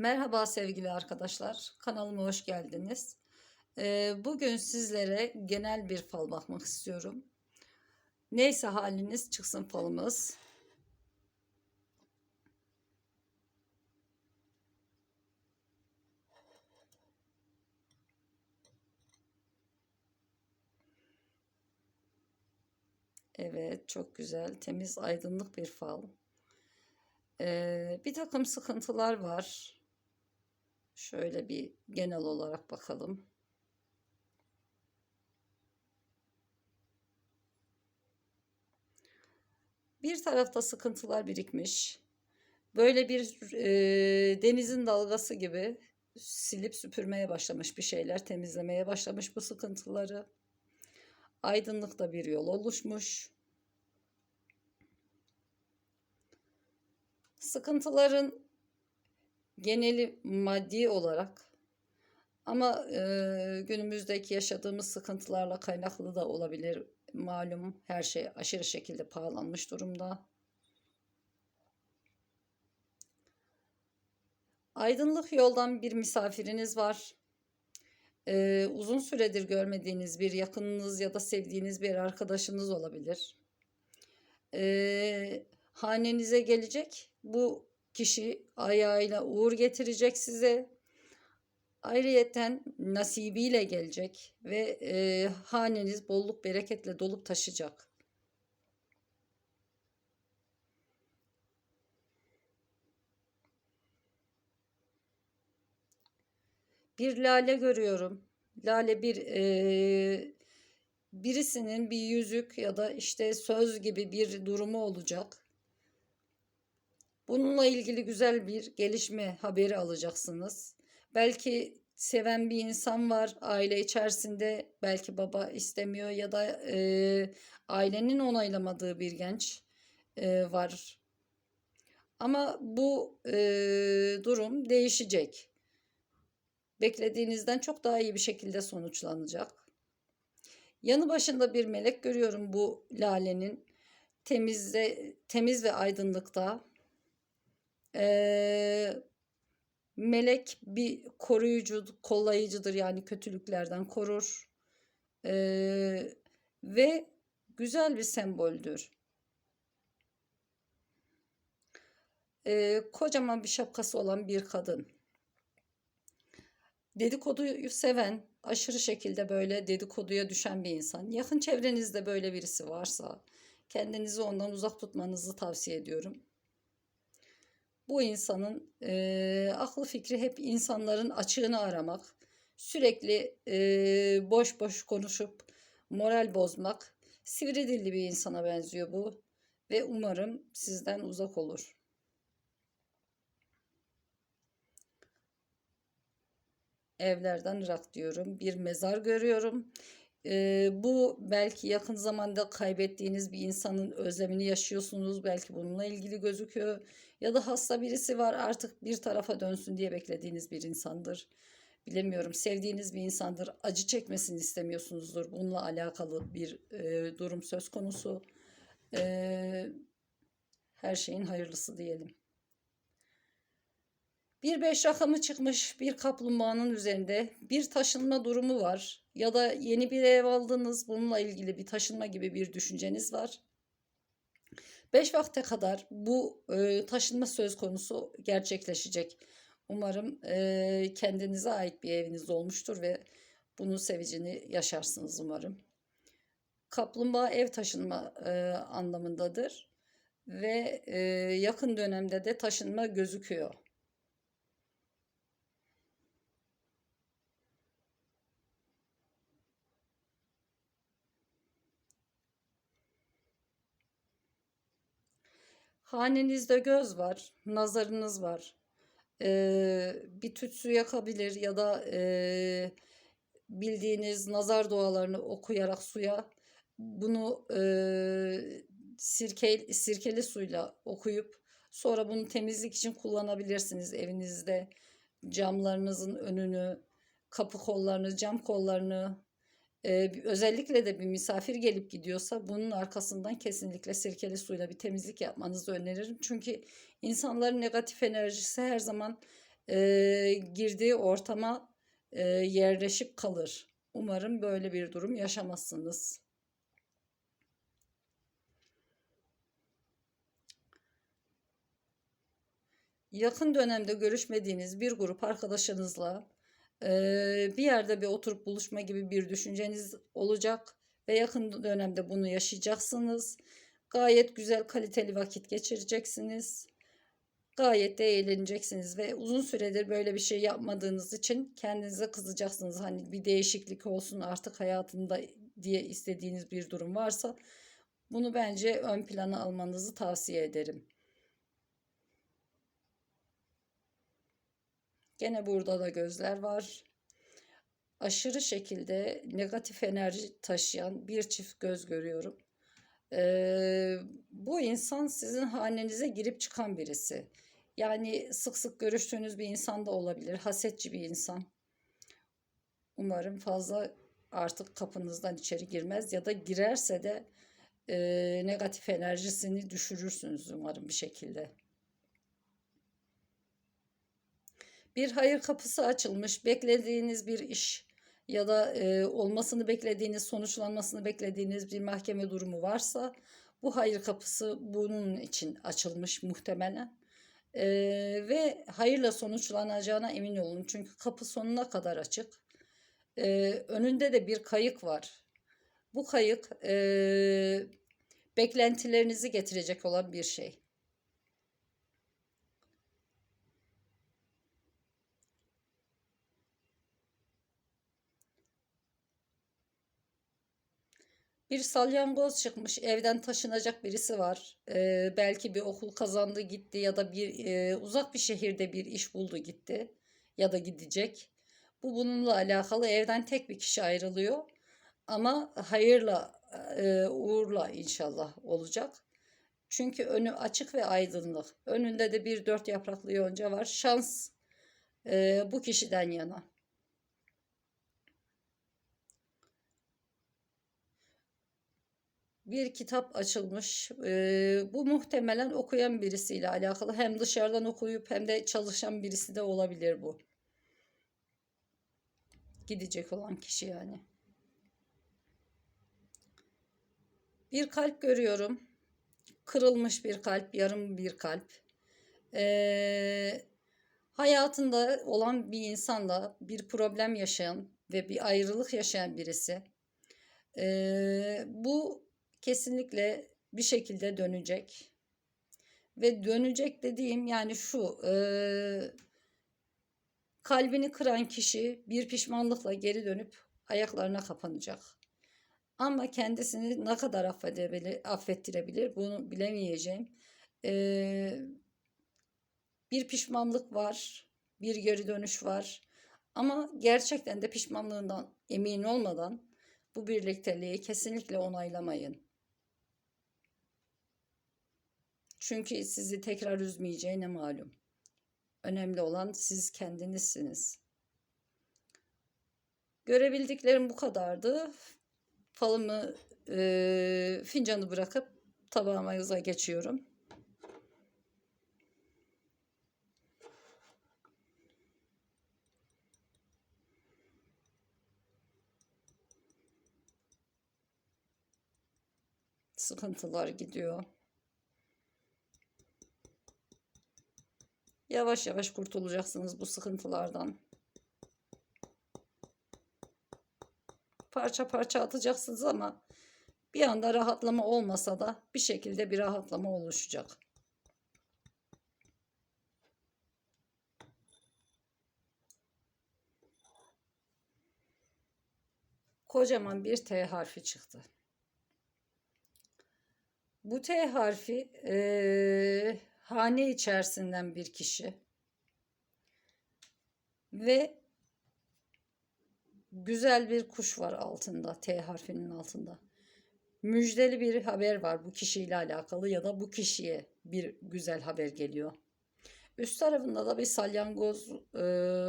Merhaba sevgili arkadaşlar, kanalıma hoş geldiniz. Ee, bugün sizlere genel bir fal bakmak istiyorum. Neyse haliniz çıksın falımız. Evet, çok güzel, temiz, aydınlık bir fal. Ee, bir takım sıkıntılar var. Şöyle bir genel olarak bakalım. Bir tarafta sıkıntılar birikmiş. Böyle bir e, denizin dalgası gibi silip süpürmeye başlamış bir şeyler, temizlemeye başlamış bu sıkıntıları. Aydınlıkta bir yol oluşmuş. Sıkıntıların geneli maddi olarak ama e, günümüzdeki yaşadığımız sıkıntılarla kaynaklı da olabilir. Malum her şey aşırı şekilde pahalanmış durumda. Aydınlık yoldan bir misafiriniz var. Ee, uzun süredir görmediğiniz bir yakınınız ya da sevdiğiniz bir arkadaşınız olabilir. Ee, hanenize gelecek. Bu kişi ayağıyla uğur getirecek size. Ayrıyeten nasibiyle gelecek ve e, haneniz bolluk bereketle dolup taşacak. Bir lale görüyorum. Lale bir e, birisinin bir yüzük ya da işte söz gibi bir durumu olacak. Bununla ilgili güzel bir gelişme haberi alacaksınız. Belki seven bir insan var aile içerisinde. Belki baba istemiyor ya da e, ailenin onaylamadığı bir genç e, var. Ama bu e, durum değişecek. Beklediğinizden çok daha iyi bir şekilde sonuçlanacak. Yanı başında bir melek görüyorum bu lalenin. Temizde, temiz ve aydınlıkta. Ee, melek bir koruyucu, kollayıcıdır yani kötülüklerden korur. Ee, ve güzel bir semboldür. Ee, kocaman bir şapkası olan bir kadın. Dedikoduyu seven, aşırı şekilde böyle dedikoduya düşen bir insan. Yakın çevrenizde böyle birisi varsa kendinizi ondan uzak tutmanızı tavsiye ediyorum bu insanın e, aklı fikri hep insanların açığını aramak, sürekli e, boş boş konuşup moral bozmak, sivri dilli bir insana benziyor bu ve umarım sizden uzak olur. Evlerden ırak diyorum. Bir mezar görüyorum. Ee, bu belki yakın zamanda kaybettiğiniz bir insanın özlemini yaşıyorsunuz. Belki bununla ilgili gözüküyor. Ya da hasta birisi var artık bir tarafa dönsün diye beklediğiniz bir insandır. Bilemiyorum sevdiğiniz bir insandır. Acı çekmesini istemiyorsunuzdur. Bununla alakalı bir e, durum söz konusu. E, her şeyin hayırlısı diyelim. Bir beş rakamı çıkmış bir kaplumbağanın üzerinde bir taşınma durumu var. Ya da yeni bir ev aldınız bununla ilgili bir taşınma gibi bir düşünceniz var. Beş vakte kadar bu e, taşınma söz konusu gerçekleşecek. Umarım e, kendinize ait bir eviniz olmuştur ve bunun sevicini yaşarsınız umarım. Kaplumbağa ev taşınma e, anlamındadır ve e, yakın dönemde de taşınma gözüküyor. Hanenizde göz var, nazarınız var. Ee, bir tütsü yakabilir ya da e, bildiğiniz nazar dualarını okuyarak suya bunu e, sirke, sirkeli suyla okuyup sonra bunu temizlik için kullanabilirsiniz evinizde. Camlarınızın önünü, kapı kollarını, cam kollarını özellikle de bir misafir gelip gidiyorsa bunun arkasından kesinlikle sirkeli suyla bir temizlik yapmanızı öneririm. Çünkü insanların negatif enerjisi her zaman girdiği ortama e, yerleşip kalır. Umarım böyle bir durum yaşamazsınız. Yakın dönemde görüşmediğiniz bir grup arkadaşınızla bir yerde bir oturup buluşma gibi bir düşünceniz olacak ve yakın dönemde bunu yaşayacaksınız. Gayet güzel kaliteli vakit geçireceksiniz. Gayet de eğleneceksiniz ve uzun süredir böyle bir şey yapmadığınız için kendinize kızacaksınız. Hani bir değişiklik olsun artık hayatında diye istediğiniz bir durum varsa bunu bence ön plana almanızı tavsiye ederim. Gene burada da gözler var. Aşırı şekilde negatif enerji taşıyan bir çift göz görüyorum. Ee, bu insan sizin hanenize girip çıkan birisi. Yani sık sık görüştüğünüz bir insan da olabilir. Hasetçi bir insan. Umarım fazla artık kapınızdan içeri girmez ya da girerse de e, negatif enerjisini düşürürsünüz umarım bir şekilde. Bir hayır kapısı açılmış, beklediğiniz bir iş ya da e, olmasını beklediğiniz, sonuçlanmasını beklediğiniz bir mahkeme durumu varsa bu hayır kapısı bunun için açılmış muhtemelen. E, ve hayırla sonuçlanacağına emin olun. Çünkü kapı sonuna kadar açık. E, önünde de bir kayık var. Bu kayık e, beklentilerinizi getirecek olan bir şey. Bir salyangoz çıkmış, evden taşınacak birisi var. Ee, belki bir okul kazandı gitti ya da bir e, uzak bir şehirde bir iş buldu gitti ya da gidecek. Bu bununla alakalı evden tek bir kişi ayrılıyor. Ama hayırla, e, uğurla inşallah olacak. Çünkü önü açık ve aydınlık. Önünde de bir dört yapraklı yonca var. Şans e, bu kişiden yana. Bir kitap açılmış. Ee, bu muhtemelen okuyan birisiyle alakalı. Hem dışarıdan okuyup hem de çalışan birisi de olabilir bu. Gidecek olan kişi yani. Bir kalp görüyorum. Kırılmış bir kalp, yarım bir kalp. Ee, hayatında olan bir insanla bir problem yaşayan ve bir ayrılık yaşayan birisi. Ee, bu kesinlikle bir şekilde dönecek. Ve dönecek dediğim yani şu e, kalbini kıran kişi bir pişmanlıkla geri dönüp ayaklarına kapanacak. Ama kendisini ne kadar affedebilir, affettirebilir bunu bilemeyeceğim. Ee, bir pişmanlık var, bir geri dönüş var. Ama gerçekten de pişmanlığından emin olmadan bu birlikteliği kesinlikle onaylamayın. Çünkü sizi tekrar üzmeyeceğine malum. Önemli olan siz kendinizsiniz. Görebildiklerim bu kadardı. Falımı, e, fincanı bırakıp tabağıma yüze geçiyorum. Sıkıntılar gidiyor. Yavaş yavaş kurtulacaksınız bu sıkıntılardan. Parça parça atacaksınız ama bir anda rahatlama olmasa da bir şekilde bir rahatlama oluşacak. Kocaman bir T harfi çıktı. Bu T harfi ee, hane içerisinden bir kişi ve güzel bir kuş var altında T harfinin altında. Müjdeli bir haber var bu kişiyle alakalı ya da bu kişiye bir güzel haber geliyor. Üst tarafında da bir salyangoz e,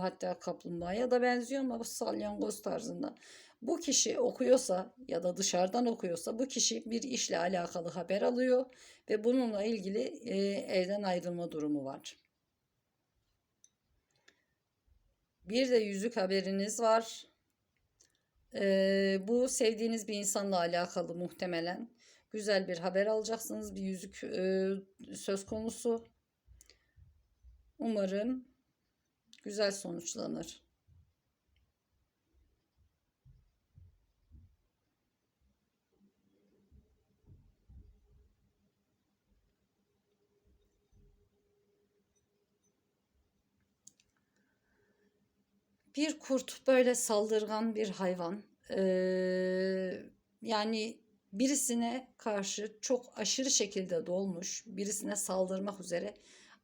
hatta kaplumbağaya da benziyor ama bu salyangoz tarzında. Bu kişi okuyorsa ya da dışarıdan okuyorsa bu kişi bir işle alakalı haber alıyor ve bununla ilgili e, evden ayrılma durumu var. Bir de yüzük haberiniz var. Ee, bu sevdiğiniz bir insanla alakalı muhtemelen. Güzel bir haber alacaksınız. Bir yüzük e, söz konusu. Umarım güzel sonuçlanır. Bir kurt böyle saldırgan bir hayvan. Ee, yani birisine karşı çok aşırı şekilde dolmuş, birisine saldırmak üzere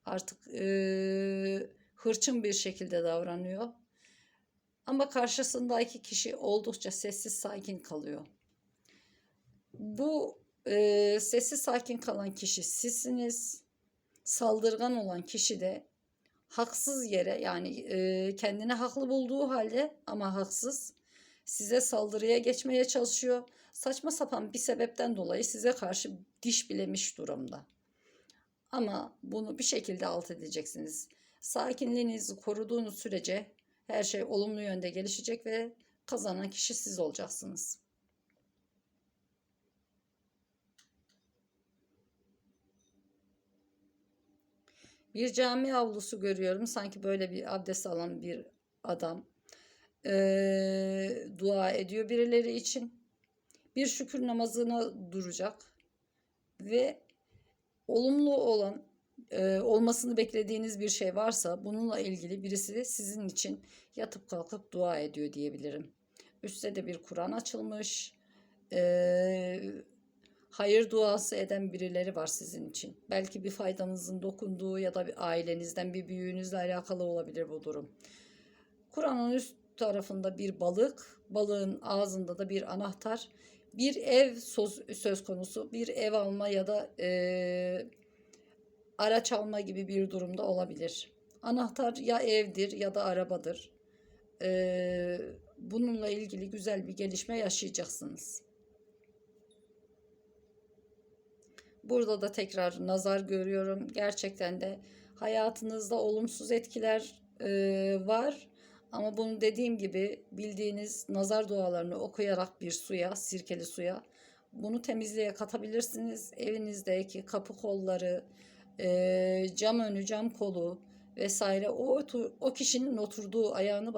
artık ee, hırçın bir şekilde davranıyor. Ama karşısındaki kişi oldukça sessiz sakin kalıyor. Bu ee, sessiz sakin kalan kişi sizsiniz. Saldırgan olan kişi de haksız yere yani e, kendini haklı bulduğu halde ama haksız size saldırıya geçmeye çalışıyor. Saçma sapan bir sebepten dolayı size karşı diş bilemiş durumda. Ama bunu bir şekilde alt edeceksiniz. Sakinliğinizi koruduğunuz sürece her şey olumlu yönde gelişecek ve kazanan kişi siz olacaksınız. Bir cami avlusu görüyorum. Sanki böyle bir abdest alan bir adam eee, dua ediyor birileri için. Bir şükür namazına duracak ve olumlu olan eee, olmasını beklediğiniz bir şey varsa bununla ilgili birisi sizin için yatıp kalkıp dua ediyor diyebilirim. Üstte de bir Kur'an açılmış. Eee hayır duası eden birileri var sizin için. Belki bir faydanızın dokunduğu ya da bir ailenizden bir büyüğünüzle alakalı olabilir bu durum. Kur'an'ın üst tarafında bir balık, balığın ağzında da bir anahtar, bir ev söz, söz konusu, bir ev alma ya da eee, araç alma gibi bir durumda olabilir. Anahtar ya evdir ya da arabadır. Eee, bununla ilgili güzel bir gelişme yaşayacaksınız. Burada da tekrar nazar görüyorum. Gerçekten de hayatınızda olumsuz etkiler e, var. Ama bunu dediğim gibi bildiğiniz nazar dualarını okuyarak bir suya, sirkeli suya bunu temizliğe katabilirsiniz. Evinizdeki kapı kolları, e, cam önü, cam kolu vesaire o, o kişinin oturduğu ayağını